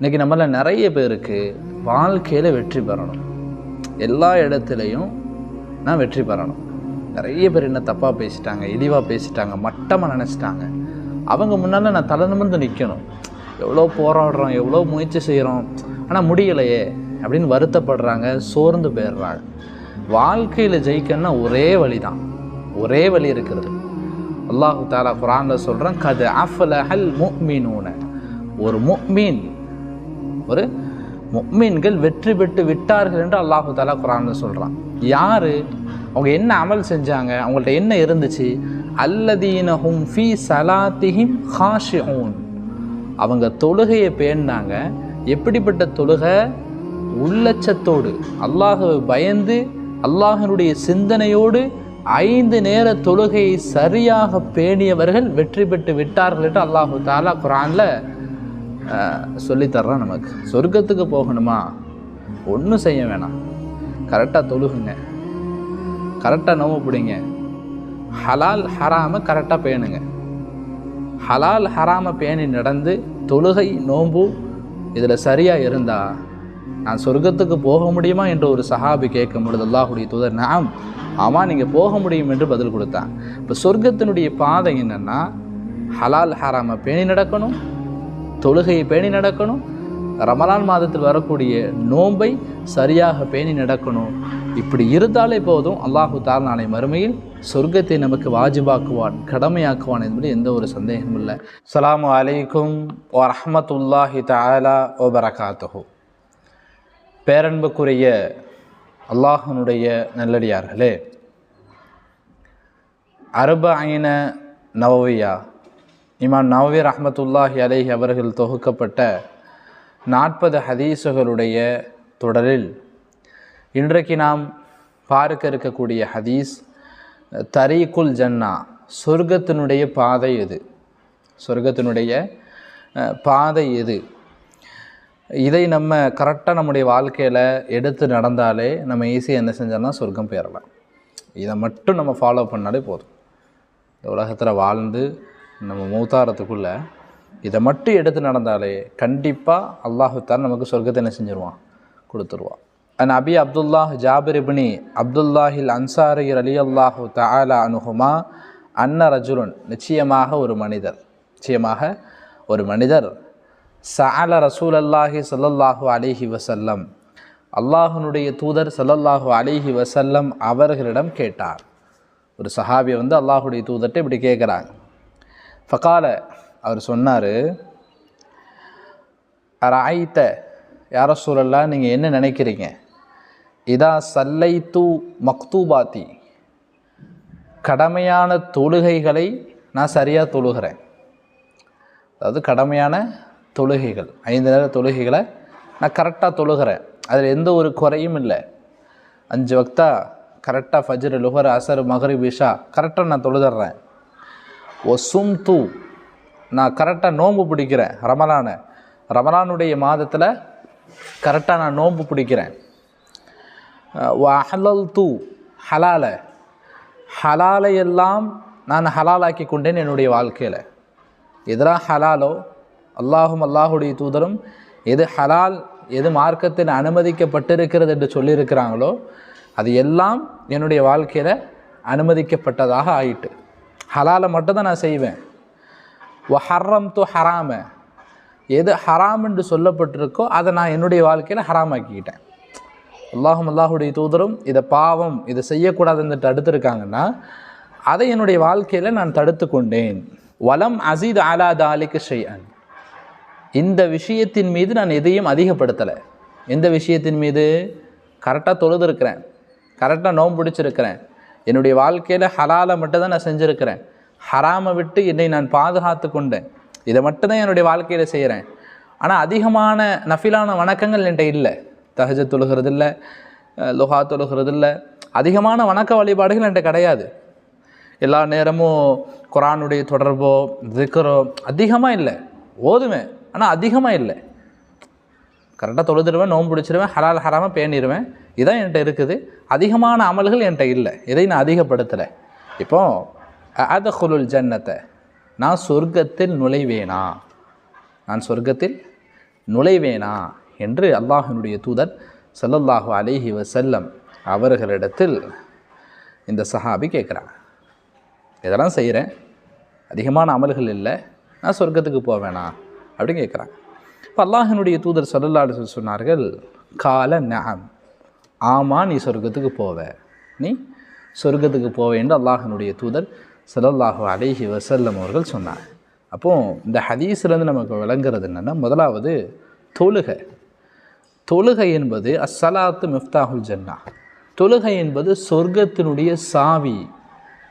இன்றைக்கி நம்மள நிறைய பேருக்கு வாழ்க்கையில் வெற்றி பெறணும். எல்லா இடத்துலையும் நான் வெற்றி பெறணும். நிறைய பேர் என்ன தப்பாக பேசிட்டாங்க இழிவாக பேசிட்டாங்க மட்டமாக நினச்சிட்டாங்க. அவங்க முன்னால் நான் தலை நிமிர்ந்து நிற்கணும் எவ்வளோ போராடுறோம் எவ்வளோ முயற்சி செய்கிறோம் ஆனால் முடியலையே அப்படின்னு வருத்தப்படுறாங்க சோர்ந்து போயிடுறாங்க. வாழ்க்கையில் ஜெயிக்கணும்னா ஒரே வழி தான் ஒரே வழி இருக்கிறது. அல்லாஹு தாலா குரானில் சொல்கிறேன் கது அஃபலஹல் முக்மீனூன ஒரு முக்மீன் ஒரு மீன்கள் வெற்றி பெற்று விட்டார்கள் என்று அல்லாஹு தாலா குரான்னு சொல்கிறான் யார்? அவங்க என்ன அமல் செஞ்சாங்க? அவங்கள்ட்ட என்ன இருந்துச்சு? அல்லதீனஹும் ஃபி சலாத்திஹிம் ஹாஷிஊன். அவங்க தொழுகையை பேணினாங்க. எப்படிப்பட்ட தொழுகை? உள்ளச்சத்தோடு அல்லாஹுவை பயந்து அல்லாஹனுடைய சிந்தனையோடு ஐந்து நேர தொழுகையை சரியாக பேணியவர்கள் வெற்றி பெற்று விட்டார்கள் என்று அல்லாஹு தாலா குரானில் சொல்லித்தர்றான் நமக்கு. சொர்க்கத்துக்கு போகணுமா? ஒன்றும் செய்ய வேணாம். கரெக்டாக தொழுகுங்க. கரெக்டாக நோவு பிடிங்க. ஹலால் ஹராம கரெக்டாக பேணுங்க. ஹலால் ஹராம பேணி நடந்து தொழுகை நோம்பு இதில் சரியாக இருந்தா நான் சொர்க்கத்துக்கு போக முடியுமா என்று ஒரு சஹாபி கேட்கும் பொழுது அல்லாஹுடைய தூதர் நாம் ஆமாம் நீங்கள் போக முடியும் என்று பதில் கொடுத்தான். இப்போ சொர்க்கத்தினுடைய பாதை என்னென்னா ஹலால் ஹராம பேணி நடக்கணும் தொழுகையை பேணி நடக்கணும். ரமலான் மாதத்தில் வரக்கூடிய நோன்பை சரியாக பேணி நடக்கணும். இப்படி இருந்தாலே போதும். அல்லாஹு தால் நாளை மறுமையில் சொர்க்கத்தை நமக்கு வாஜிபாக்குவான் கடமையாக்குவான் என்பது எந்த ஒரு சந்தேகமும் இல்லை. அஸ்ஸலாமு அலைக்கும் வரமத்துல்லாஹி தாலா வபரகாத்துஹு. பேரன்புக்குரிய அல்லாஹனுடைய நல்லடியார்களே அரப ஐன நவவியா இமாம் நவவி ரஹமத்துல்லாஹி அலைஹி அவர்கள் தொகுக்கப்பட்ட நாற்பது ஹதீஸுகளுடைய தொடரில் இன்றைக்கு நாம் பார்க்க இருக்கக்கூடிய ஹதீஸ் தரீக்குல் ஜன்னா சொர்க்கத்தினுடைய பாதை எது? சொர்க்கத்தினுடைய பாதை எது? இதை நம்ம கரெக்டாக நம்முடைய வாழ்க்கையில் எடுத்து நடந்தாலே நம்ம ஈஸியாக என்ன செஞ்சோம்னா சொர்க்கம் பெறலாம் இதை மட்டும் நம்ம ஃபாலோ பண்ணாலே போதும். இந்த உலகத்தில் வாழ்ந்து நம்ம மூத்தாரத்துக்குள்ளே இதை மட்டும் எடுத்து நடந்தாலே கண்டிப்பாக அல்லாஹுத்தான் நமக்கு சொர்க்கத்தை என்ன செஞ்சிருவான்? கொடுத்துருவான். அண்ட் அபி அப்துல்லாஹ் ஜாபிர் இப்னி அப்துல்லாஹில் அன்சாரி அலி அல்லாஹு தாலா அனுஹுமா அன்ன ரஜுலுன் நிச்சயமாக ஒரு மனிதர். நிச்சயமாக ஒரு மனிதர். சால ரசூல் அல்லாஹி சல்லல்லாஹு அலிஹி வசல்லம் அல்லாஹனுடைய தூதர் சல்லல்லாஹு அலிஹி வசல்லம் அவர்களிடம் கேட்டார். ஒரு சஹாபி வந்து அல்லாஹுடைய தூதர்கிட்ட இப்படி கேட்குறாங்க ஃபகால அவர் சொன்னார் ராய்த்த யார சூழல்லாம் நீங்கள் என்ன நினைக்கிறீங்க? இதா சல்லை தூ மக்தூபாத்தி கடமையான தொழுகைகளை நான் சரியாக தொழுகிறேன். அதாவது கடமையான தொழுகைகள் ஐந்து நேர தொழுகைகளை நான் கரெக்டாக தொழுகிறேன். அதில் எந்த ஒரு குறையும் இல்லை. அஞ்சு வக்தா கரெக்டாக ஃபஜ்ரு லுஹர் அசர் மகரி விஷா கரெக்டாக நான் தொழுதுறேன் ஒசும் தூ நான் கரெக்டாக நோன்பு பிடிக்கிறேன் ரமலானை. ரமலானுடைய மாதத்தில் கரெக்டாக நான் நோன்பு பிடிக்கிறேன். ஹலல் தூ ஹலால. ஹலாலை எல்லாம் நான் ஹலாலாக்கி கொண்டேன் என்னுடைய வாழ்க்கையில். எதெல்லாம் ஹலாலோ? அல்லாஹும் அல்லாஹுடைய தூதரும் எது ஹலால் எது மார்க்கத்தில் அனுமதிக்கப்பட்டிருக்கிறது என்று சொல்லியிருக்கிறாங்களோ அது எல்லாம் என்னுடைய வாழ்க்கையில் அனுமதிக்கப்பட்டதாக ஆயிட்டு. ஹலாலை மட்டும் தான் நான் செய்வேன். வ ஹர்ரம் து ஹராம. எது ஹராம் என்று சொல்லப்பட்டிருக்கோ அதை நான் என்னுடைய வாழ்க்கையில் ஹராமாக்கிக்கிட்டேன். அல்லாஹும் அல்லாஹுடைய தூதரும் இதை பாவம் இதை செய்யக்கூடாதுன்னு தடுத்திருக்காங்கன்னா அதை என்னுடைய வாழ்க்கையில் நான் தடுத்து கொண்டேன். வலம் அசீத் அலா தாலிக்கு ஷைஅன். இந்த விஷயத்தின் மீது நான் எதையும் அதிகப்படுத்தலை. எந்த விஷயத்தின் மீது? கரெக்டாக தொழுதுருக்கிறேன். கரெக்டாக நோன்பு பிடிச்சிருக்கிறேன் என்னுடைய வாழ்க்கையில் ஹலாலை மட்டும் தான் நான் செஞ்சுருக்கிறேன். ஹராமை விட்டு என்னை நான் பாதுகாத்து கொண்டேன். இதை மட்டும்தான் என்னுடைய வாழ்க்கையில் செய்கிறேன் ஆனால் அதிகமான நஃபிலான வணக்கங்கள் என்கிட்ட இல்லை. தஹஜ தொழுகிறது இல்லை லுஹா தொழுகிறது இல்லை அதிகமான வணக்க வழிபாடுகள் என்கிட்ட கிடையாது. எல்லா நேரமும் குரானுடைய தொடர்போ திக்கரோ அதிகமாக இல்லை. ஓதுவேன் ஆனால் அதிகமாக இல்லை. கரெக்டாக தொழுதுடுவேன் நோன்பு பிடிச்சிருவேன் ஹலால் ஹராமல் பேணிடுவேன் இதான் என்கிட்ட இருக்குது. அதிகமான அமல்கள் என்கிட்ட இல்லை. இதை நான் அதிகப்படுத்தலை இப்போ அதகுலுல் ஜன்னத்தை நான் சொர்க்கத்தில் நுழைவேனா? நான் சொர்க்கத்தில் நுழைவேனா? என்று அல்லாஹினுடைய தூதர் சல்லல்லாஹு அலிஹி வசல்லம் அவர்களிடத்தில் இந்த சஹாபி கேட்குறாங்க இதெல்லாம் செய்கிறேன். அதிகமான அமல்கள் இல்லை. நான் சொர்க்கத்துக்கு போவேனா? அப்படின்னு கேட்குறாங்க இப்போ அல்லாஹினுடைய தூதர் சொல்லல்லாடு சொன்னார்கள் கால நகம் ஆமா நீ சொர்க்கத்துக்கு போவ. நீ சொர்க்கத்துக்கு போவே என்று அல்லாஹனுடைய தூதர் சலல்லாஹு அலேஹி வசல்லம் அவர்கள் சொன்னார். அப்போது இந்த ஹதீஸ்லேருந்து நமக்கு விளங்குறது என்னென்னா முதலாவது தொழுகை. தொழுகை என்பது அஸ்ஸலாத்து மிஃப்தாஹுல் ஜன்னா. தொழுகை என்பது சொர்க்கத்தினுடைய சாவி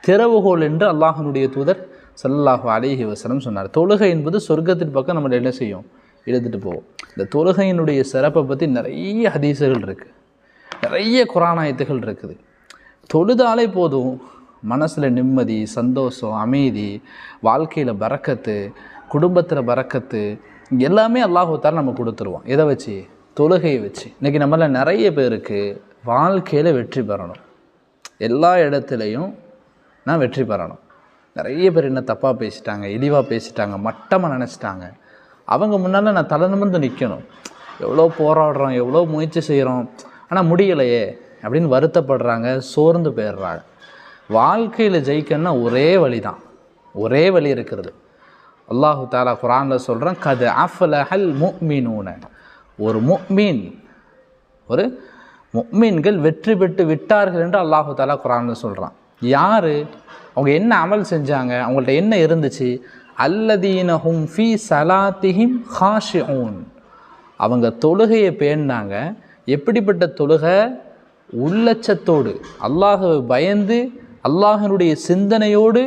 திறவுகோல் என்று அல்லாஹனுடைய தூதர் சல்லாஹு அலேஹி வஸல்லம் சொன்னார். தொழுகை என்பது சொர்க்கத்தின் பக்கம் நம்மளை என்ன செய்யும்? எடுத்துகிட்டு போவோம். இந்த தொழுகையினுடைய சிறப்பை பற்றி நிறைய ஹதீசர்கள் இருக்குது நிறைய குரானாயத்துகள் இருக்குது. தொழுதாலே போதும். மனசில் நிம்மதி சந்தோஷம் அமைதி வாழ்க்கையில் பறக்கத்து குடும்பத்தில் பறக்கத்து எல்லாமே அல்லாஹுத்தால நம்ம கொடுத்துருவோம் எதை வச்சு? தொழுகையை வச்சு. இன்றைக்கி நம்மள நிறைய பேருக்கு வாழ்க்கையில் வெற்றி பெறணும். எல்லா இடத்துலையும் நான் வெற்றி பெறணும். நிறைய பேர் என்ன தப்பாக பேசிட்டாங்க இழிவாக பேசிட்டாங்க மட்டமாக நினச்சிட்டாங்க. அவங்க முன்னால் நான் தலை நிமிர்ந்து நிற்கணும் எவ்வளோ போராடுறோம் எவ்வளோ முயற்சி செய்கிறோம் ஆனால் முடியலையே அப்படின்னு வருத்தப்படுறாங்க சோர்ந்து போயிடுறாங்க. வாழ்க்கையில் ஜெயிக்கணும்னா ஒரே வழி தான் ஒரே வழி இருக்கிறது. அல்லாஹு தாலா குரானில் சொல்கிறேன் கது அஃபலஹல் முக்மீனூன ஒரு முக்மீன் ஒரு முக்மீன்கள் வெற்றி பெற்று விட்டார்கள் என்று அல்லாஹு தாலா குரானில் சொல்கிறான் யார்? அவங்க என்ன அமல் செஞ்சாங்க? அவங்கள்ட்ட என்ன இருந்துச்சு? அல்லதீனஹும் ஃபி சலாத்திஹிம் ஹாஷிஊன். அவங்க தொழுகையை பேணினாங்க. எப்படிப்பட்ட தொழுகை? உள்ளச்சத்தோடு அல்லாஹவை பயந்து அல்லாஹினுடைய சிந்தனையோடு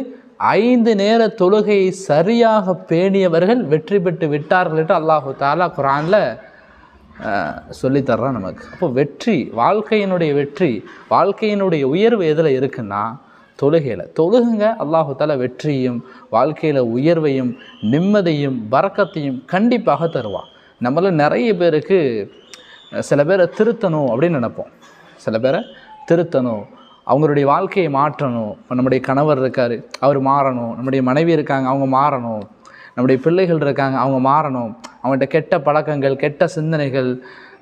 ஐந்து நேர தொழுகையை சரியாக பேணியவர்கள் வெற்றி பெற்று விட்டார்கள் என்று அல்லாஹு தாலா குரானில் சொல்லித்தர்றான் நமக்கு. அப்போ வெற்றி வாழ்க்கையினுடைய வெற்றி வாழ்க்கையினுடைய உயர்வு எதில் இருக்குன்னா தொழுகையில். தொழுகுங்க அல்லாஹு தாலா வெற்றியும் வாழ்க்கையில் உயர்வையும் நிம்மதியும் பறக்கத்தையும் கண்டிப்பாக தருவான். நம்மள நிறைய பேருக்கு சில பேரை திருத்தணும் அப்படின்னு நினைப்போம். சில பேரை திருத்தணும். அவங்களுடைய வாழ்க்கையை மாற்றணும். இப்போ நம்முடைய கணவர் இருக்கார் அவர் மாறணும். நம்முடைய மனைவி இருக்காங்க அவங்க மாறணும். நம்முடைய பிள்ளைகள் இருக்காங்க அவங்க மாறணும். அவங்கள்ட்ட கெட்ட பழக்கங்கள் கெட்ட சிந்தனைகள்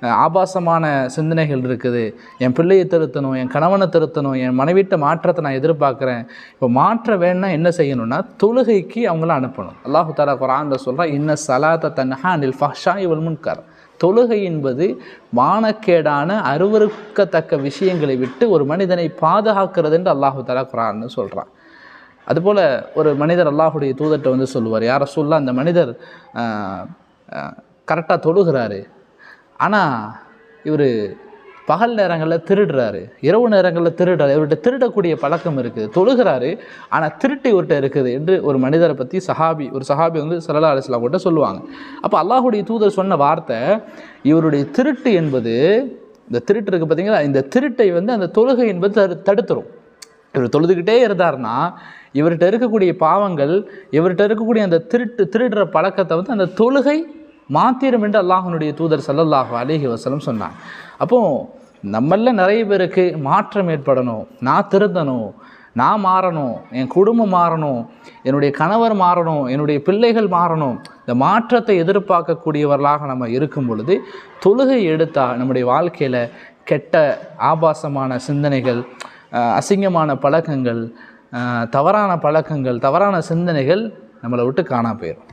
ஆபாசமான சிந்தனைகள் இருக்குது. என் பிள்ளையை திருத்தணும் என் கணவனை திருத்தணும் என் மனைவிட்ட மாற்றத்தை நான் எதிர்பார்க்குறேன். இப்போ மாற்ற வேணும்னா என்ன செய்யணும்னா தொழுகைக்கு அவங்கள அனுப்பணும். அல்லாஹு தாலா குரான்ல சொல்கிறா இன்ன சலாத்த தன்ஹா அனில் ஃபஹ்ஷா இவள் முன்கார். தொழுகை என்பது மானக்கேடான அருவருக்கத்தக்க விஷயங்களை விட்டு ஒரு மனிதனை பாதுகாக்கிறது என்று அல்லாஹு தலா குரான்னு சொல்கிறான் அதுபோல் ஒரு மனிதர் அல்லாஹுடைய தூதர்கிட்ட வந்து சொல்லுவார் யாரை சொல்ல அந்த மனிதர் கரெக்டாக தொழுகிறாரு. ஆனால் இவர் பகல் நேரங்களில் திருடுறாரு. இரவு நேரங்களில் திருடுறாரு. இவர்கிட்ட திருடக்கூடிய பழக்கம் இருக்குது தொழுகிறாரு. ஆனால் திருட்டு இவர்கிட்ட இருக்குது என்று ஒரு மனிதரை பற்றி சஹாபி ஒரு சஹாபி வந்து சலலா அலிஸ்லாம் கூட சொல்லுவாங்க. அப்போ அல்லாஹுடைய தூதர் சொன்ன வார்த்தை இவருடைய திருட்டு என்பது இந்த திருட்டு இருக்குது பார்த்தீங்களா இந்த திருட்டை வந்து அந்த தொழுகை என்பது தடு தடுத்துரும். இவர் தொழுதுகிட்டே இருந்தார்னா இவர்கிட்ட இருக்கக்கூடிய பாவங்கள் இவர்கிட்ட இருக்கக்கூடிய அந்த திருட்டு திருடுற பழக்கத்தை வந்து அந்த தொழுகை மாத்திரம் என்று அல்லாஹனுடைய தூதர் சல்லல்லாஹு அலிஹி வசலம் சொன்னாங்க அப்போது நம்மள நிறைய பேருக்கு மாற்றம் ஏற்படணும். நான் திருந்தணும். நான் மாறணும். என் குடும்பம் மாறணும். என்னுடைய கணவர் மாறணும். என்னுடைய பிள்ளைகள் மாறணும். இந்த மாற்றத்தை எதிர்பார்க்கக்கூடியவர்களாக நம்ம இருக்கும் பொழுது தொழுகை எடுத்தால் நம்முடைய வாழ்க்கையில் கெட்ட ஆபாசமான சிந்தனைகள் அசிங்கமான பழக்கங்கள் தவறான பழக்கங்கள் தவறான சிந்தனைகள் நம்மளை விட்டு காணா போயிடும்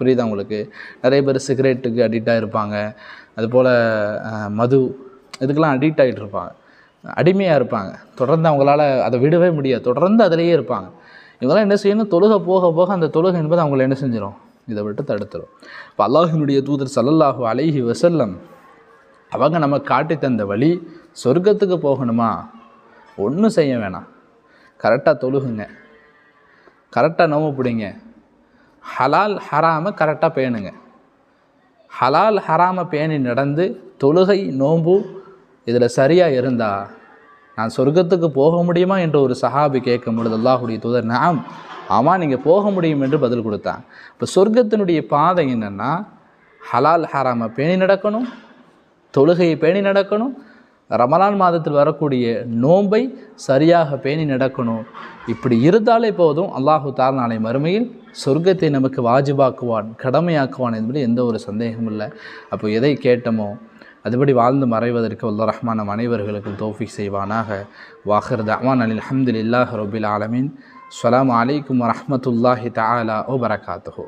புரியுதா உங்களுக்கு? நிறைய பேர் சிகரெட்டுக்கு அடிக்டாக இருப்பாங்க அதுபோல் மது இதுக்கெல்லாம் அடிக்ட் ஆகிட்டு இருப்பாங்க. அடிமையாக இருப்பாங்க. தொடர்ந்து அவங்களால அதை விடவே முடியாது. தொடர்ந்து அதிலேயே இருப்பாங்க. இவங்களாம் என்ன செய்யணும்? தொழுகை போக போக அந்த தொழுகை என்பது அவங்கள என்ன செஞ்சிடும் இதை விட்டு தடுத்துரும். இப்போ அல்லாஹினுடைய தூதர் சல்லல்லாஹு அலைஹி வசல்லம் அவங்க நமக்கு காட்டி தந்த வழி சொர்க்கத்துக்கு போகணுமா? ஒன்றும் செய்ய வேணாம். கரெக்டாக தொழுகுங்க. கரெக்டாக நோவு பிடிங்க. ஹலால் ஹராமை கரெக்டாக பேணுங்க. ஹலால் ஹராமை பேணி நடந்து தொழுகை நோம்பு இதில் சரியாக இருந்தால் நான் சொர்க்கத்துக்கு போக முடியுமா என்று ஒரு சஹாபி கேட்கும் பொழுது அல்லாஹுடைய தூதர் நாம் ஆமாம் நீங்கள் போக முடியும் என்று பதில் கொடுத்தாங்க இப்போ சொர்க்கத்தினுடைய பாதை என்னென்னா ஹலால் ஹராமை பேணி நடக்கணும் தொழுகையை பேணி நடக்கணும் ரமலான் மாதத்தில் வரக்கூடிய நோன்பை சரியாக பேணி நடக்கணும். இப்படி இருந்தாலே போதும் அல்லாஹு தால் நாளை மறுமையில் சொர்க்கத்தை நமக்கு வாஜிபாக்குவான் கடமையாக்குவான் என்பது எந்த ஒரு சந்தேகமும் இல்லை. அப்போ எதை கேட்டமோ அதுபடி வாழ்ந்து மறைவதற்கு உள்ள ரஹ்மான மனைவர்களுக்கு தோஃபிக் செய்வானாக. வாஹர் தஹ்மான் அலி அஹமதுல்லாஹ் ரபில் ஆலமின். அஸ்ஸலாமு அலைக்கும் வரமத்துல்லாஹி தாலா ஓ பரகாத்துஹோ